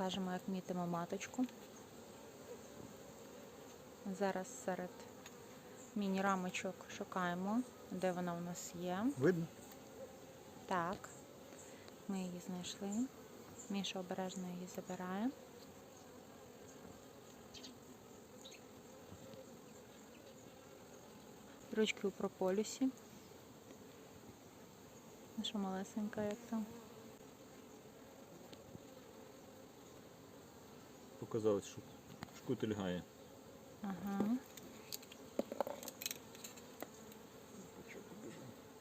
покажемо, як мітимо маточку. Зараз серед міні-рамочок шукаємо, де вона у нас є. Видно? Так, ми її знайшли. Міша обережно її забирає. Ручки у прополісі. Наша малесенька як там. Показалось, що шкутель гає. Ага.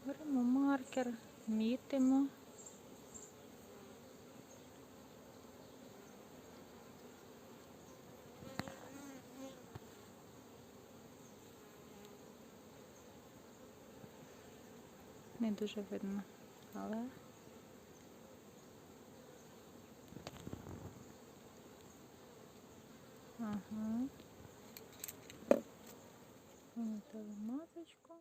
Беремо маркер, мітимо. Не дуже видно, але ага. Помітили маточку.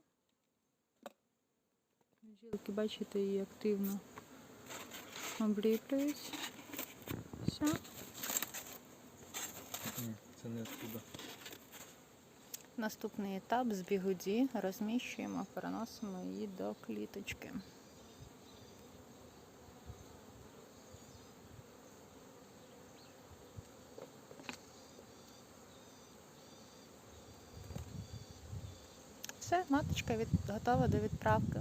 Жилки, бачите, її активно обліплюють. Все. Ні, це не туди. Наступний етап з бігуді розміщуємо, переносимо її до кліточки. Все, маточка від... готова до відправки.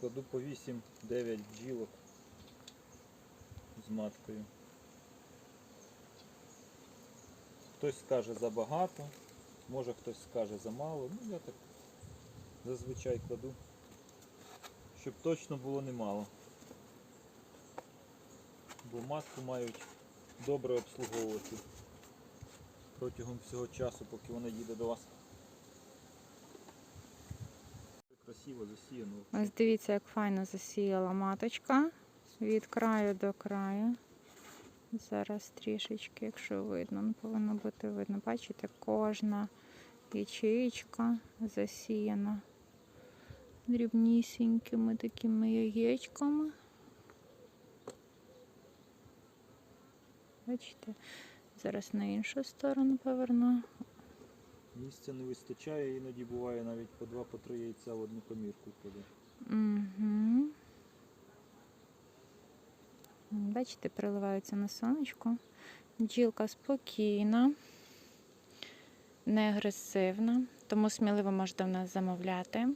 Кладу по 8-9 бджілок з маткою. Хтось скаже забагато, може хтось скаже замало. Ну я так зазвичай кладу, щоб точно було немало. Бо матку мають добре обслуговувати протягом всього часу, поки вона їде до вас. Красиво засіяно. Ось дивіться, як файно засіяла маточка від краю до краю. Зараз трішечки, якщо видно, ну, повинно бути видно. Бачите, кожна ячеїчка засіяна дрібнісінькими такими яєчками. Бачите, зараз на іншу сторону поверну. Місця не вистачає, іноді буває навіть по два, по три яйця в одну комірку. Угу. Бачите, переливаються на сонечко. Бджілка спокійна, не агресивна, тому сміливо можете в нас замовляти.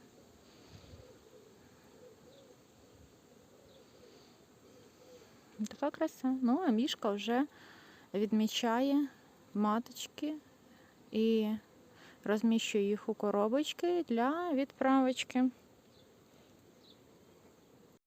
Така краса. Ну, а мішка вже відмічає маточки і розміщує їх у коробочки для відправочки.